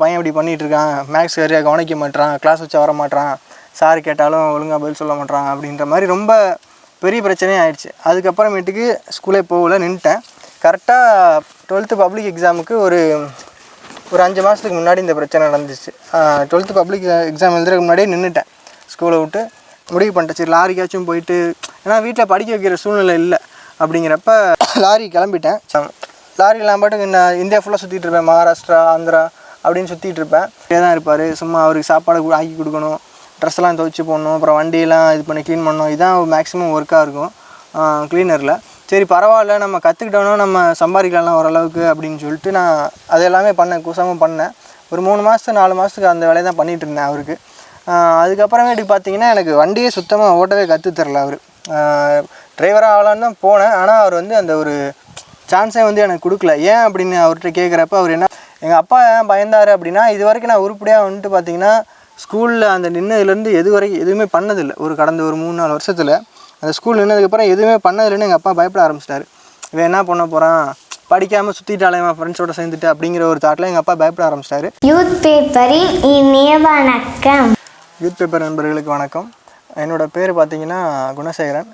பையன் இப்படி பண்ணிட்டு இருக்கான் மேக்ஸ் சரியாக கவனிக்க மாட்றான் கிளாஸ் வச்சா வர மாட்டான் சார் கேட்டாலும் ஒழுங்காக பதில் சொல்ல மாட்றான் அப்படின்ற மாதிரி ரொம்ப பெரிய பிரச்சனையே ஆயிடுச்சு. அதுக்கப்புறமேட்டுக்கு ஸ்கூலே போகல நின்ட்டேன். கரெக்டாக டுவெல்த்து பப்ளிக் எக்ஸாமுக்கு ஒரு ஒரு அஞ்சு மாதத்துக்கு முன்னாடி இந்த பிரச்சனை நடந்துச்சு. டுவெல்த்து பப்ளிக் எக்ஸாம் எழுதுறதுக்கு முன்னாடியே நின்றுட்டேன் ஸ்கூலை விட்டு முடிவு பண்ணிட்டேன். சரி லாரிக்காச்சும் போயிட்டு ஏன்னா வீட்டில் படிக்க வைக்கிற சூழ்நிலை இல்லை அப்படிங்கிறப்ப லாரி கிளம்பிட்டேன். ச- லாரிலாம் பாட்டுக்கு நான் இந்தியா ஃபுல்லாக சுற்றிட்டு இருப்பேன். மகாராஷ்டிரா ஆந்திரா அப்படின்னு சுற்றிட்டு இருப்பேன். இங்கே தான் இருப்பார். சும்மா அவருக்கு சாப்பாடு கூட ஆக்கி கொடுக்கணும். ட்ரெஸ்லாம் துவைச்சி போடணும். அப்புறம் வண்டியெல்லாம் இது பண்ணி க்ளீன் பண்ணணும். இதுதான் மேக்ஸிமம் ஒர்க்காக இருக்கும். க்ளீனரில் சரி பரவாயில்ல. நம்ம கற்றுக்கிட்டோன்னா நம்ம சம்பாதிக்கலாம் ஓரளவுக்கு அப்படின்னு சொல்லிட்டு நான் அது எல்லாமே பண்ணேன். குசமும் பண்ணேன். ஒரு மூணு மாதத்துக்கு நாலு மாதத்துக்கு அந்த வேலையை தான் பண்ணிகிட்டு இருந்தேன் அவருக்கு. ஆஹ் அதுக்கப்புறமேட்டுக்கு பார்த்தீங்கன்னா எனக்கு வண்டியே சுத்தமாக ஓட்டவே கற்று தரல அவர். டிரைவராக ஆகலான்னு தான் போனேன். ஆனால் அவர் வந்து அந்த ஒரு சான்ஸே வந்து எனக்கு கொடுக்கல. ஏன் அப்படின்னு அவர்கிட்ட கேட்குறப்ப அவர் என்ன எங்கள் அப்பா ஏன் பயந்தார் அப்படின்னா இது வரைக்கும் நான் உருப்படியாக வந்துட்டு பார்த்தீங்கன்னா ஸ்கூலில் அந்த நின்னதுலேருந்து எது வரைக்கும் எதுவுமே பண்ணதில்லை. ஒரு கடந்த ஒரு மூணு நாலு வருஷத்தில் அந்த ஸ்கூல் நின்னதுக்கப்புறம் எதுவுமே பண்ணதில்லைன்னு எங்கள் அப்பா பயப்பட ஆரம்பிச்சிட்டாரு. இவன் என்ன பண்ண போகிறான் படிக்காமல் சுற்றிட்டாலே ஃப்ரெண்ட்ஸோட சேர்ந்துட்டு அப்படிங்கிற ஒரு தாட்டில் எங்கள் அப்பா பயப்பட ஆரம்பிச்சிட்டாரு. யூத் பேப்பரின் இனிய வணக்கம். யூத் பேப்பர் நண்பர்களுக்கு வணக்கம். என்னோடய பேர் பார்த்தீங்கன்னா குணசேகரன்.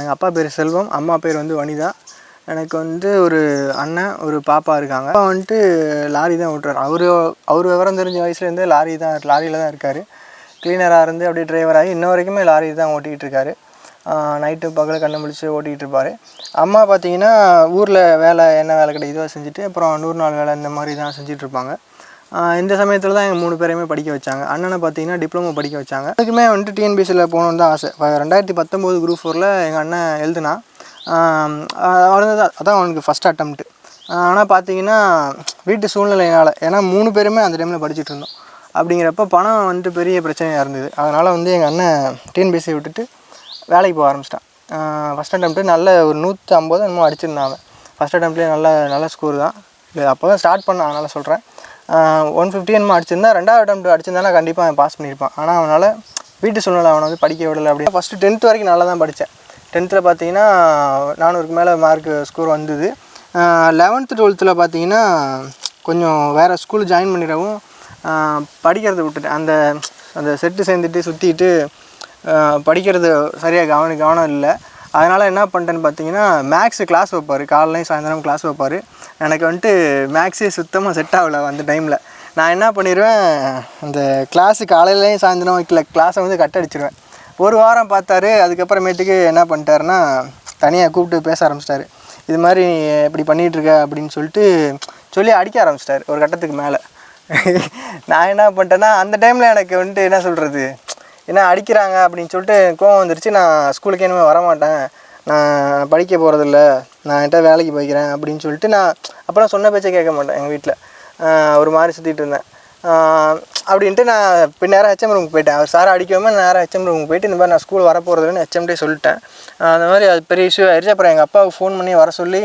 எங்கள் அப்பா பேர் செல்வம் அம்மா பேர் வந்து வனிதா. எனக்கு வந்து ஒரு அண்ணன் ஒரு பாப்பா இருக்காங்க. அப்பா வந்துட்டு லாரி தான் ஓட்டுறாரு. அவர் அவர் விவரம் தெரிஞ்ச வயசுலேருந்தே லாரி தான் லாரியில் தான் இருக்கார். க்ளீனராக இருந்து அப்படியே டிரைவராகி இன்ன வரைக்குமே லாரி தான் ஓட்டிகிட்டு இருக்காரு. நைட்டு பகல் கண்ணை முடிச்சு ஓட்டிகிட்டு இருப்பார். அம்மா பார்த்தீங்கன்னா ஊரில் வேலை என்ன வேலை கிடைக்குதோ செஞ்சுட்டு அப்புறம் நூறு நாள் வேலை இந்த மாதிரி தான் செஞ்சிட்ருப்பாங்க இந்த சமயத்தில் தான் எங்கள் மூணு பேரையுமே படிக்க வச்சாங்க. அண்ணனை பார்த்தீங்கன்னா டிப்ளமோ படிக்க வச்சாங்க. அதுக்குமே வந்துட்டு டிஎன்பிசியில் போகணுன்னு தான் ஆசை. ரெண்டாயிரத்தி பத்தொம்போது குரூப் ஃபோரில் எங்கள் அண்ணன் எழுதுனா அவனு தான் அதான் அவனுக்கு ஃபஸ்ட் அட்டம்ப்ட்டு ஆனால் பார்த்தீங்கன்னா வீட்டு சூழ்நிலையினால் ஏன்னா மூணு பேருமே அந்த டைமில் படிச்சுட்டு இருந்தோம். அப்படிங்கிறப்ப பணம் வந்துட்டு பெரிய பிரச்சனையாக இருந்தது. அதனால் வந்து எங்கள் அண்ணன் டிஎன்பிசி விட்டுட்டு வேலைக்கு போக ஆரம்பிச்சிட்டான். ஃபஸ்ட் அட்டம்ப்ட்டு நல்ல ஒரு நூற்றி ஐம்பது என்னமோ அடிச்சிருந்தான் அவன். ஃபஸ்ட் அட்டம்ப்ட்லேயே நல்ல நல்ல ஸ்கோர் தான். இல்லை அப்போ தான் ஸ்டார்ட் பண்ணான் அதனால் சொல்கிறேன் ஒன் ஃபிஃப்டி என்னமோ அடிச்சிருந்தா ரெண்டாவது அட்டம் அடிச்சிருந்தாலும் கண்டிப்பாக அவன் பாஸ் பண்ணியிருப்பான். ஆனால் அவனால் வீட்டு சூழ்நிலை அவனை வந்து படிக்க விடலை அப்படின்னு. ஃபஸ்ட்டு டென்த் வரைக்கும் நல்லா தான் படித்தேன் டென்த்தில் பார்த்தீங்கன்னா நானூறுக்கு மேலே மார்க் ஸ்கோர் வந்தது. லெவன்த்து டுவெல்த்தில் பார்த்தீங்கன்னா கொஞ்சம் வேறு ஸ்கூல் ஜாயின் பண்ணிடவும் படிக்கிறத விட்டுட்டேன். அந்த அந்த செட்டு சேர்ந்துட்டு சுற்றிட்டு படிக்கிறது சரியாக கவன கவனம் இல்லை. அதனால் என்ன பண்ணிட்டேன்னு பார்த்தீங்கன்னா மேக்ஸு கிளாஸ் வைப்பார். காலைலையும் சாயந்தரம் கிளாஸ் வைப்பார். எனக்கு வந்துட்டு மேக்ஸே சுத்தமாக செட் ஆகல அந்த டைமில் நான் என்ன பண்ணிடுவேன் அந்த கிளாஸு காலையிலையும் சாயந்தரம் வைக்கல. கிளாஸை வந்து கட் அடிச்சிருவேன் ஒரு வாரம் பார்த்தாரு அதுக்கப்புறமேட்டுக்கு என்ன பண்ணிட்டாருன்னா தனியாக கூப்பிட்டு பேச ஆரம்பிச்சிட்டாரு. இது மாதிரி நீ இப்படி பண்ணிகிட்ருக்க அப்படின்னு சொல்லிட்டு சொல்லி அடிக்க ஆரம்பிச்சிட்டாரு ஒரு கட்டத்துக்கு மேலே. நான் என்ன பண்ணிட்டேன்னா அந்த டைமில் எனக்கு வந்துட்டு என்ன சொல்கிறது என்ன அடிக்கிறாங்க அப்படின்னு சொல்லிட்டு கோவம் வந்துருச்சு. நான் ஸ்கூலுக்கு இனிமேல் வரமாட்டேன். நான் படிக்க போகிறதில்ல நான் என்கிட்ட வேலைக்கு போய்க்கிறேன் அப்படின்னு சொல்லிட்டு நான் அப்புறம் சொன்ன பேச்சை கேட்க மாட்டேன் எங்கள் வீட்டில் ஒரு மாதிரி சுற்றிட்டு இருந்தேன். அப்படின்ட்டு நான் பின் நேரம் ஹெச்எம் ரூமுக்கு போயிட்டேன். அவர் சார் அடிக்காமல் நான் நேராக ஹெச்எம் ரூமுக்கு போயிட்டு இந்த மாதிரி நான் ஸ்கூல் வரப்போகிறதுன்னு ஹெச்எம்டே சொல்லிட்டேன். அந்த மாதிரி அது பெரிய இஷ்யூ ஆயிடுச்சு அப்புறம் எங்கள் அப்பாவுக்கு ஃபோன் பண்ணி வர சொல்லி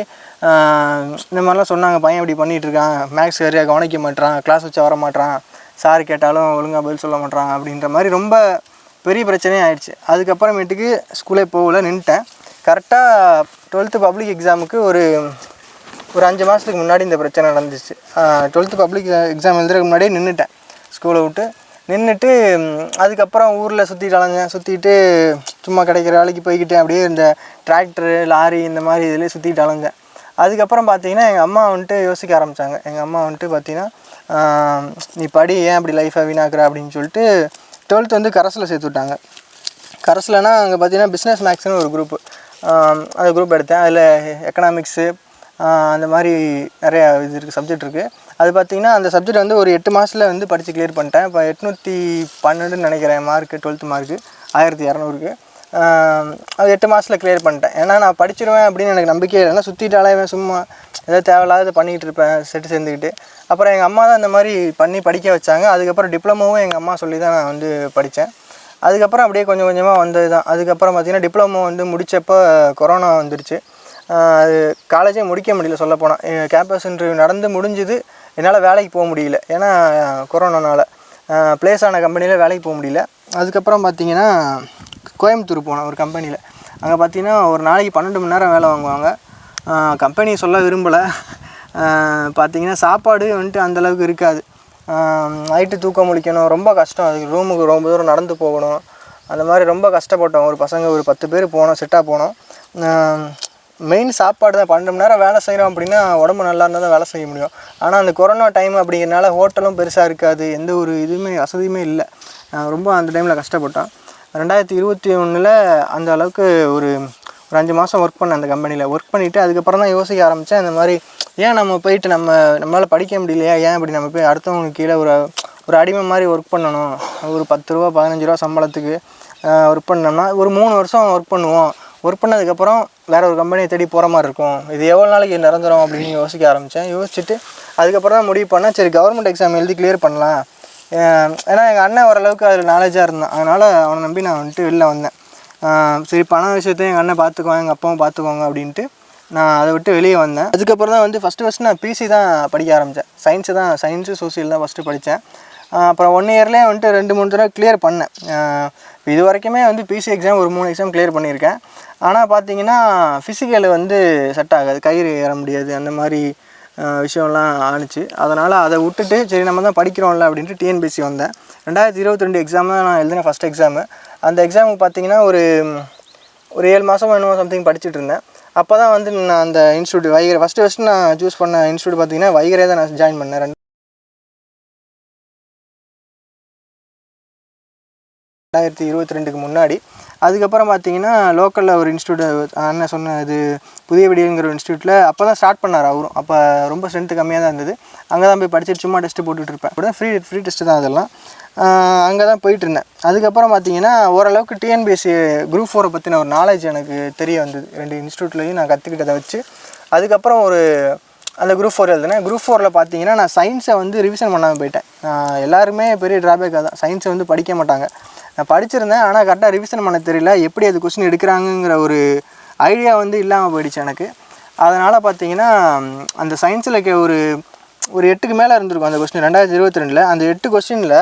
இந்த மாதிரிலாம் சொன்னாங்க. பையன் இப்படி பண்ணிகிட்டு இருக்கான். மேக்ஸ் சரியாக கவனிக்க மாட்றான். கிளாஸ் வச்சு வர மாட்டான் சார் கேட்டாலும் ஒழுங்காக பதில் சொல்ல மாட்டான் அப்படின்ற மாதிரி ரொம்ப பெரிய பிரச்சனையே ஆயிடுச்சு அதுக்கப்புறமேட்டுக்கு ஸ்கூலே போகல நின்ட்டேன் கரெக்டாக டுவெல்த்து பப்ளிக் எக்ஸாமுக்கு ஒரு ஒரு அஞ்சு மாதத்துக்கு முன்னாடி இந்த பிரச்சனை நடந்துச்சு. டுவெல்த்து பப்ளிக் எக்ஸாம் எழுதுறதுக்கு முன்னாடியே நின்றுட்டேன் ஸ்கூலை விட்டு. நின்றுட்டு அதுக்கப்புறம் ஊரில் சுற்றிட்டு அலைஞ்சேன். சுற்றிட்டு சும்மா கிடைக்கிற வேலைக்கு போய்கிட்டேன் அப்படியே இந்த டிராக்டரு லாரி இந்த மாதிரி இதில் சுற்றிட்டு அலைஞ்சேன். அதுக்கப்புறம் பார்த்தீங்கன்னா எங்கள் அம்மா வந்துட்டு யோசிக்க ஆரம்பித்தாங்க எங்கள் அம்மா வந்துட்டு பார்த்தீங்கன்னா நீ படி ஏன் அப்படி லைஃப்பை வீணாக்குற அப்படின்னு சொல்லிட்டு டுவெல்த் வந்து கரஸில் சேர்த்து விட்டாங்க. கரஸ்லனா அங்கே பார்த்தீங்கன்னா பிஸ்னஸ் மேக்ஸ்னு ஒரு குரூப்பு அந்த குரூப் எடுத்தேன். அதில் எக்கனாமிக்ஸு அந்த மாதிரி நிறையா இது இருக்குது சப்ஜெக்ட் இருக்குது அது பார்த்தீங்கன்னா அந்த சப்ஜெக்ட் வந்து ஒரு எட்டு மாதத்தில் வந்து படித்து கிளியர் பண்ணிட்டேன். இப்போ எட்நூற்றி பன்னெண்டுன்னு நினைக்கிறேன் மார்க்கு டுவெல்த்து மார்க்கு ஆயிரத்தி இரநூறுக்கு அது எட்டு மாதத்தில் கிளியர் பண்ணிட்டேன். ஏன்னா நான் படிச்சிருவேன் அப்படின்னு எனக்கு நம்பிக்கையே இல்லை. சுற்றிட்டாலே சுற்றிட்டு அலைவேன் சும்மா ஏதோ தேவையில்லாத பண்ணிகிட்டு இருப்பேன் செட்டு சேர்ந்துக்கிட்டு. அப்புறம் எங்கள் அம்மா தான் இந்த மாதிரி பண்ணி படிக்க வச்சாங்க. அதுக்கப்புறம் டிப்ளமோவும் எங்கள் அம்மா சொல்லி தான் நான் வந்து படித்தேன் அதுக்கப்புறம் அப்படியே கொஞ்சம் கொஞ்சமாக வந்தது தான் அதுக்கப்புறம் பார்த்திங்கன்னா டிப்ளமோ வந்து முடித்தப்போ கொரோனா வந்துருச்சு. அது காலேஜே முடிக்க முடியல சொல்லப்போனால் கேம்பஸ் இன்டர்வியூ நடந்து முடிஞ்சுது. என்னால் வேலைக்கு போக முடியல. ஏன்னா கொரோனானால் ப்ளேஸ் ஆன கம்பெனியில் வேலைக்கு போக முடியல. அதுக்கப்புறம் பார்த்தீங்கன்னா கோயம்புத்தூர் போனேன் ஒரு கம்பெனியில் அங்கே பார்த்தீங்கன்னா ஒரு நாளைக்கு பன்னெண்டு மணி நேரம் வேலை வாங்குவாங்க. கம்பெனி சொல்ல விரும்பலை. பார்த்திங்கன்னா சாப்பாடு வந்துட்டு அந்தளவுக்கு இருக்காது. நைட்டு தூக்கம் முழிக்கணும். ரொம்ப கஷ்டம். அதுக்கு ரூமுக்கு ரொம்ப தூரம் நடந்து போகணும். அந்த மாதிரி ரொம்ப கஷ்டப்பட்டோம். ஒரு பசங்க ஒரு பத்து பேர் போனோம் செட்டாக போனோம். மெயின் சாப்பாடு தான். பன்னெண்டு மணி நேரம் வேலை செய்கிறோம் அப்படின்னா உடம்பு நல்லா இருந்தால் தான் வேலை செய்ய முடியும். ஆனால் அந்த கொரோனா டைம் அப்படிங்கிறனால ஹோட்டலும் பெருசாக இருக்காது. எந்த ஒரு இதுவுமே வசதியுமே இல்லை. நான் ரொம்ப அந்த டைமில் கஷ்டப்பட்டோம் ரெண்டாயிரத்தி இருபத்தி ஒன்றில் அந்த அளவுக்கு ஒரு ஒரு அஞ்சு மாதம் ஒர்க் பண்ணேன் அந்த கம்பெனியில் ஒர்க் பண்ணிவிட்டு அதுக்கப்புறம் தான் யோசிக்க ஆரம்பித்தேன் இந்த மாதிரி ஏன் நம்ம போயிட்டு நம்ம நம்மளால் படிக்க முடியலையா? ஏன் இப்படி நம்ம போய் அடுத்தவங்களுக்கு கீழே ஒரு ஒரு அடிமை மாதிரி ஒர்க் பண்ணணும்? ஒரு பத்து ரூபா பதினஞ்சு ரூபா சம்பளத்துக்கு ஒர்க் பண்ணோம்னா ஒரு மூணு வருஷம் ஒர்க் பண்ணுவோம். ஒர்க் பண்ணதுக்கப்புறம் வேறு ஒரு கம்பெனியை தேடி போகிற மாதிரி இருக்கும். இது எவ்வளோ நாளைக்கு நிரந்தரம் அப்படின்னு யோசிக்க ஆரம்பித்தேன் யோசிச்சுட்டு அதுக்கப்புறம் தான் முடிவு பண்ணேன். சரி கவர்மெண்ட் எக்ஸாம் எழுதி கிளியர் பண்ணலாம். ஏன்னா எங்கள் அண்ணன் ஓரளவுக்கு அதில் நாலேஜாக இருந்தான். அதனால் அவனை நம்பி நான் வந்துட்டு வெளில வந்தேன். சரி பண விஷயத்தையும் எங்கள் அண்ணன் பார்த்துக்குவாங்க எங்கள் அப்பாவும் பார்த்துக்குவாங்க அப்படின்ட்டு நான் அதை விட்டு வெளியே வந்தேன். அதுக்கப்புறம் தான் வந்து ஃபஸ்ட்டு ஃபஸ்ட்டு நான் பிசி தான் படிக்க ஆரம்பித்தேன் சயின்ஸு தான் சயின்ஸு சோசியல் தான் ஃபஸ்ட்டு படித்தேன் அப்புறம் ஒன் இயர்லேயே வந்துட்டு ரெண்டு மூணு தடவை கிளியர் பண்ணேன். இது வரைக்குமே வந்து பிசி எக்ஸாம் ஒரு மூணு எக்ஸாம் கிளியர் பண்ணியிருக்கேன். ஆனால் பார்த்தீங்கன்னா ஃபிசிக்கல் வந்து செட் ஆகாது. கயிறு ஏற முடியாது. அந்த மாதிரி விஷயம்லாம் ஆணுச்சு. அதனால் அதை விட்டுட்டு சரி நம்ம தான் படிக்கிறோம்ல அப்படின்ட்டு டிஎன்பிசி வந்தேன். ரெண்டாயிரத்தி இருபத்தி ரெண்டு எக்ஸாம் தான் நான் எழுதினேன் ஃபஸ்ட் எக்ஸாமு அந்த எக்ஸாமுக்கு பார்த்தீங்கன்னா ஒரு ஒரு ஏழு மாதம் என்னமோ சம்திங் படிச்சுட்டு இருந்தேன். அப்போ தான் வந்து நான் அந்த இன்ஸ்டியூட் வைகரை ஃபஸ்ட்டு ஃபஸ்ட்டு நான் சூஸ் பண்ண இன்ஸ்டியூட் பார்த்தீங்கன்னா வைகரே தான் நான் ஜாயின் பண்ணேன். ரெண்டு ரெண்டாயிரத்தி இருபத்தி ரெண்டுக்கு முன்னாடி. அதுக்கப்புறம் பார்த்தீங்கன்னா லோக்கலில் ஒரு இன்ஸ்டியூட் அண்ணன் சொன்ன இது புதிய விடியங்கிற இன்ஸ்டியூட்டில் அப்போ தான் ஸ்டார்ட் பண்ணார் அவரும். அப்போ ரொம்ப ஸ்ட்ரென்த்து கம்மியாக தான் இருந்தது. அங்கே தான் போய் படிச்சுட்டு சும்மா டெஸ்ட்டு போட்டுட்டு இருப்பேன். கூட ஃப்ரீ ஃப்ரீ டெஸ்ட்டு தான் அதெல்லாம். அங்கே தான் போயிட்டு இருந்தேன். அதுக்கப்புறம் பார்த்தீங்கன்னா ஓரளவுக்கு டிஎன்பிஎஸ்சி குரூப் ஃபோரை பற்றின ஒரு நாலேஜ் எனக்கு தெரிய வந்தது. ரெண்டு இன்ஸ்டியூட்லேயும் நான் கற்றுக்கிட்டதை வச்சு. அதுக்கப்புறம் ஒரு அந்த குரூப் ஃபோர் எழுதுனேன். குரூப் ஃபோரில் பார்த்தீங்கன்னா நான் சயின்ஸை வந்து ரிவிஷன் பண்ணாமல் போயிட்டேன். எல்லாருமே பெரிய ட்ராபேக் தான் சயின்ஸை வந்து படிக்க மாட்டாங்க. நான் படிச்சிருந்தேன் ஆனால் கரெக்டாக ரிவிஷன் பண்ண தெரியல. எப்படி அது கொஸ்டின் எடுக்கிறாங்கங்கிற ஒரு ஐடியா வந்து இல்லாமல் போயிடுச்சு எனக்கு. அதனால் பார்த்தீங்கன்னா அந்த சயின்ஸில் ஒரு ஒரு எட்டுக்கு மேலே இருந்திருக்கும் அந்த கொஸ்டின் ரெண்டாயிரத்தி இருபத்தி ரெண்டில் அந்த எட்டு கொஸ்டினில்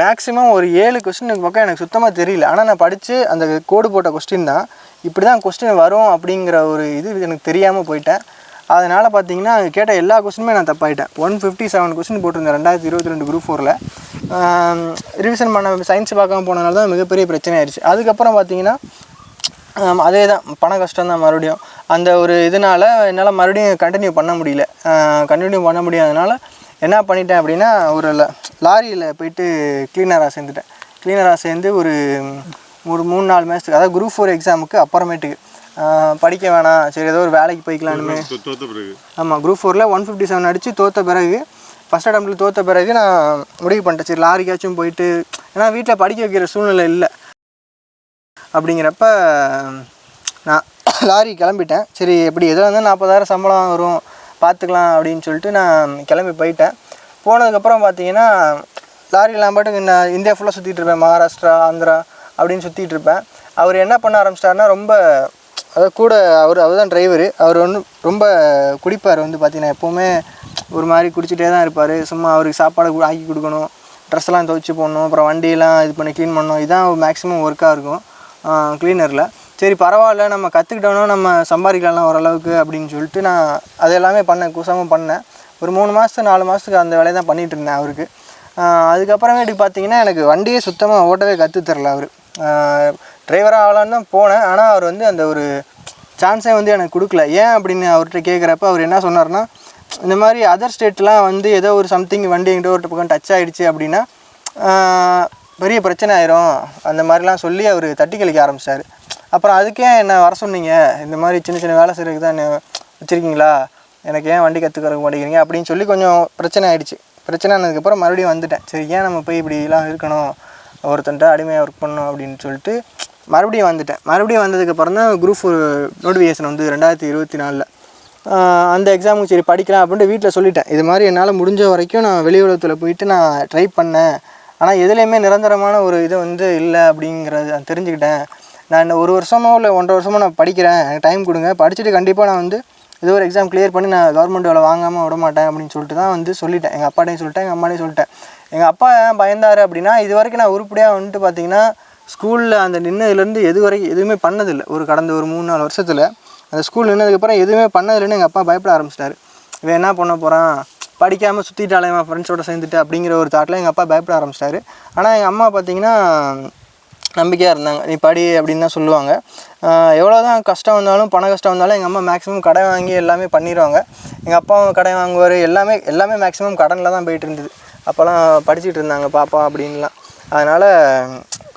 மேக்ஸிமம் ஒரு ஏழு கொஸ்டினுக்கு பக்கம் எனக்கு சுத்தமாக தெரியல. ஆனால் நான் படித்து அந்த கோடு போட்ட கொஸ்டின் தான். இப்படி தான் கொஸ்டின் வரும் அப்படிங்கிற ஒரு இது எனக்கு தெரியாமல் போயிட்டேன். அதனால் பார்த்தீங்கன்னா கேட்ட எல்லா கொஸ்டினுமே நான் தப்பாயிட்டேன். ஒன் ஃபிஃப்டி செவன் கொஸ்டின் போட்டிருந்தேன் ரெண்டாயிரத்தி இருபத்தி ரெண்டு குரூப் ஃபோரில் ரிவிஷன் பண்ண சயின்ஸ் பார்க்காம போனதுனால தான் மிகப்பெரிய பிரச்சனை ஆயிடுச்சு. அதுக்கப்புறம் பார்த்தீங்கன்னா அதே தான் பண கஷ்டம் தான் மறுபடியும். அந்த ஒரு இதனால் என்னால் மறுபடியும் கண்டினியூ பண்ண முடியல. கண்டினியூ பண்ண முடியாதனால என்ன பண்ணிட்டேன் அப்படின்னா ஒரு லாரியில் போயிட்டு கிளீனராக சேர்ந்துட்டேன். கிளீனராக சேர்ந்து ஒரு ஒரு மூணு நாலு மாதத்துக்கு அதாவது குரூப் ஃபோர் எக்ஸாமுக்கு அப்புறமேட்டுக்கு படிக்க வேணாம். சரி ஏதோ ஒரு வேலைக்கு போய்க்கலான்னு ஆமாம் குரூப் ஃபோரில் ஒன் ஃபிஃப்டி செவன் அடித்து தோற்ற பிறகு ஃபஸ்ட் அட்டம்ப்டில் தோற்ற பிறகு நான் முடிவு பண்ணிட்டேன். சரி லாரிக்காச்சும் போயிட்டு ஏன்னா வீட்டில் படிக்க வைக்கிற சூழ்நிலை இல்லை. அப்படிங்கிறப்ப நான் லாரி கிளம்பிட்டேன். சரி எப்படி எதில் வந்து நாற்பதாயிரம் சம்பளம் வரும் பார்த்துக்கலாம் அப்படின்னு சொல்லிட்டு நான் கிளம்பி போயிட்டேன். போனதுக்கப்புறம் பார்த்தீங்கன்னா லாரிலாம் பாட்டுக்கு நான் இந்தியா ஃபுல்லாக சுற்றிட்டு இருப்பேன். மகாராஷ்டிரா ஆந்திரா அப்படின்னு சுற்றிட்டு இருப்பேன். அவர் என்ன பண்ண ஆரம்பிச்சிட்டாருன்னா ரொம்ப அதாவது கூட அவர் அவர் தான் டிரைவர் அவர் வந்து ரொம்ப குடிப்பார் வந்து பார்த்தீங்கன்னா எப்போவுமே ஒரு மாதிரி குடிச்சிட்டே தான் இருப்பார். சும்மா அவருக்கு சாப்பாடு ஆக்கி கொடுக்கணும். ட்ரெஸ்லாம் துவைச்சி போடணும். அப்புறம் வண்டியெல்லாம் இது பண்ணி க்ளீன் பண்ணணும். இதுதான் மேக்ஸிமம் ஒர்க்காக இருக்கும். க்ளீனரில் சரி பரவாயில்ல. நம்ம கற்றுக்கிட்டோன்னா நம்ம சம்பாதிக்கலாம் ஓரளவுக்கு அப்படின்னு சொல்லிட்டு நான் அது எல்லாமே பண்ணேன். கூசாமல் பண்ணேன். ஒரு மூணு மாதத்துக்கு நாலு மாதத்துக்கு அந்த வேலையை தான் பண்ணிகிட்டு இருந்தேன் அவருக்கு. அதுக்கப்புறமேட்டுக்கு பார்த்தீங்கன்னா எனக்கு வண்டியே சுத்தமாக ஓட்டவே கற்று தரல அவர். டிரைவராக ஆகலான்னு தான் போனேன். ஆனால் அவர் வந்து அந்த ஒரு சான்ஸே வந்து எனக்கு கொடுக்கல. ஏன் அப்படின்னு அவர்கிட்ட கேட்குறப்ப அவர் என்ன சொன்னார்னா இந்த மாதிரி அதர் ஸ்டேட்லாம் வந்து ஏதோ ஒரு சம்திங் வண்டி எங்கிட்ட ஒரு பக்கம் டச் ஆகிடுச்சு அப்படின்னா பெரிய பிரச்சனை ஆயிரும். அந்த மாதிரிலாம் சொல்லி அவர் தட்டி கழிக்க ஆரம்பிச்சார். அப்புறம் அதுக்கே என்னை வர சொன்னீங்க? இந்த மாதிரி சின்ன சின்ன வேலை செய்கிறதுக்கு தான் என்ன வச்சுருக்கீங்களா? எனக்கு ஏன் வண்டி கற்றுக்க மாட்டேங்கிறீங்க? அப்படின்னு சொல்லி கொஞ்சம் பிரச்சனை ஆகிடுச்சு பிரச்சனை ஆனதுக்கப்புறம் மறுபடியும் வந்துட்டேன். சரி ஏன் நம்ம போய் இப்படிலாம் இருக்கணும்? ஒருத்தன்ட்ட அடிமையாக ஒர்க் பண்ணணும் அப்படின்னு சொல்லிட்டு மறுபடியும் வந்துட்டேன். மறுபடியும் வந்ததுக்கப்புறம் தான் குரூப் நோட்டிஃபிகேஷன் வந்து ரெண்டாயிரத்தி இருபத்தி நாலில். அந்த எக்ஸாமுக்கு சரி படிக்கலாம் அப்படின்ட்டு வீட்டில் சொல்லிட்டேன். இது மாதிரி என்னால் முடிஞ்ச வரைக்கும் நான் வெளி உலகத்தில் போயிட்டு நான் ட்ரை பண்ணேன். ஆனால் எதுலேயுமே நிரந்தரமான ஒரு இது வந்து இல்லை அப்படிங்கிறத நான் தெரிஞ்சுக்கிட்டேன். நான் ஒரு வருஷமோ இல்லை ஒன்றரை வருஷமோ நான் படிக்கிறேன். எனக்கு டைம் கொடுங்க. படிச்சுட்டு கண்டிப்பாக நான் வந்து ஏதோ ஒரு எக்ஸாம் கிளியர் பண்ணி நான் கவர்மெண்ட் வேலை வாங்காமல் விட மாட்டேன் அப்படின்னு சொல்லிட்டு தான் வந்து சொல்லிட்டேன். எங்கள் அப்பாட்டையும் சொல்லிட்டேன் எங்கள் அம்மாட்டையும் சொல்லிட்டேன். எங்கள் அப்பா ஏன் பயந்தார் அப்படின்னா இது வரைக்கும் நான் உருப்படியாக வந்துட்டு பார்த்தீங்கன்னா ஸ்கூலில் அந்த நின்னதுலேருந்து எது வரைக்கும் எதுவுமே பண்ணதில்லை. ஒரு கடந்த ஒரு மூணு நாலு வருஷத்தில். அந்த ஸ்கூல் நின்னதுக்கப்புறம் எதுவுமே பண்ணதில்லைன்னு எங்கள் அப்பா பயப்பட ஆரம்பிச்சிட்டாரு. இவன் என்ன பண்ண போகிறான் படிக்காமல் சுற்றிட்டாலே என் ஃப்ரெண்ட்ஸோட சேர்ந்துட்டு அப்படிங்கிற ஒரு தாட்டில் எங்கள் அப்பா பயப்பட ஆரம்பிச்சிட்டாரு. ஆனால் எங்கள் அம்மா பார்த்தீங்கன்னா நம்பிக்கையாக இருந்தாங்க. நீ படி அப்படின்னு தான் சொல்லுவாங்க. எவ்வளோ தான் கஷ்டம் வந்தாலும் பண கஷ்டம் வந்தாலும் எங்கள் அம்மா மேக்ஸிமம் கடை வாங்கி எல்லாமே பண்ணிடுவாங்க எங்கள் அப்பாவும் கடை வாங்குவார். எல்லாமே எல்லாமே மேக்ஸிமம் கடனில் தான் போயிட்டு இருந்தது. அப்போல்லாம் படிச்சுட்டு இருந்தாங்க பாப்பா அப்படின்லாம். அதனால்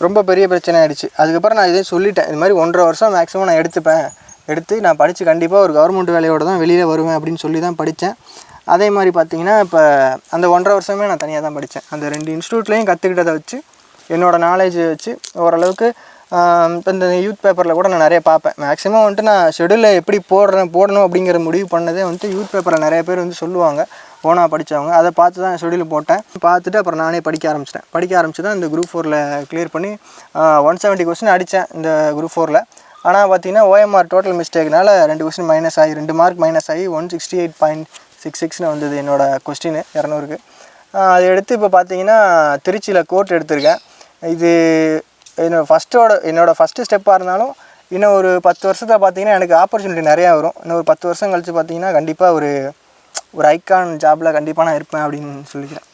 ரொம்ப பெரிய பிரச்சனை ஆகிடுச்சு அதுக்கப்புறம் நான் இதே சொல்லிட்டேன். இது மாதிரி ஒன்றரை வருஷம் மேக்ஸிமம் நான் எடுத்துப்பேன். எடுத்து நான் படித்து கண்டிப்பாக ஒரு கவர்மெண்ட் வேலையோடு தான் வெளியில் வருவேன் அப்படின்னு சொல்லி தான் படித்தேன் அதே மாதிரி பார்த்தீங்கன்னா இப்போ அந்த ஒன்றரை வருஷமே நான் தனியாக தான் படித்தேன் அந்த ரெண்டு இன்ஸ்டியூட்லேயும் கற்றுக்கிட்டதை வச்சு என்னோடய நாலேஜை வச்சு ஓரளவுக்கு இப்போ இந்த யூத் பேப்பரில் கூட நான் நிறைய பார்ப்பேன். மேக்ஸிமம் வந்துட்டு நான் ஷெடியூலில் எப்படி போடுறேன் போடணும் அப்படிங்கிற முடிவு பண்ணதே வந்துட்டு யூத் பேப்பரில் நிறைய பேர் வந்து சொல்லுவாங்க. ஓனாக படித்தவங்க அதை பார்த்து தான் ஷெடியூல் போட்டேன். பார்த்துட்டு அப்புறம் நானே படிக்க ஆரம்பிச்சிட்டேன். படிக்க ஆரம்பிச்சு தான் இந்த குரூப் ஃபோரில் க்ளியர் பண்ணி ஒன் செவன்ட்டி கொஸ்டின் அடித்தேன் இந்த குரூப் ஃபோரில் ஆனால் பார்த்தீங்கன்னா ஓஎம்ஆர் டோட்டல் மிஸ்டேக்னால ரெண்டு கொஸ்டின் மைனஸ் ஆகி ரெண்டு மார்க் மைனஸ் ஆகி one sixty eight point six சிக்ஸ்னு வந்தது என்னோடய கொஸ்டின் இரநூறுக்கு. அதை எடுத்து இப்போ பார்த்தீங்கன்னா திருச்சியில் கோர்ட் எடுத்திருக்கேன். இது என்னோட ஃபஸ்ட்டோட என்னோட ஃபஸ்ட்டு ஸ்டெப்பாக இருந்தாலும் இன்னும் ஒரு பத்து வருஷத்தில் பார்த்தீங்கன்னா எனக்கு ஆப்பர்ச்சுனிட்டி நிறையா வரும். இன்னும் ஒரு பத்து வருஷம் கழித்து பார்த்தீங்கன்னா கண்டிப்பாக ஒரு ஒரு ஐக்கான் ஜாபில் கண்டிப்பாக நான் இருப்பேன் அப்படின்னு சொல்லிக்கிறேன்.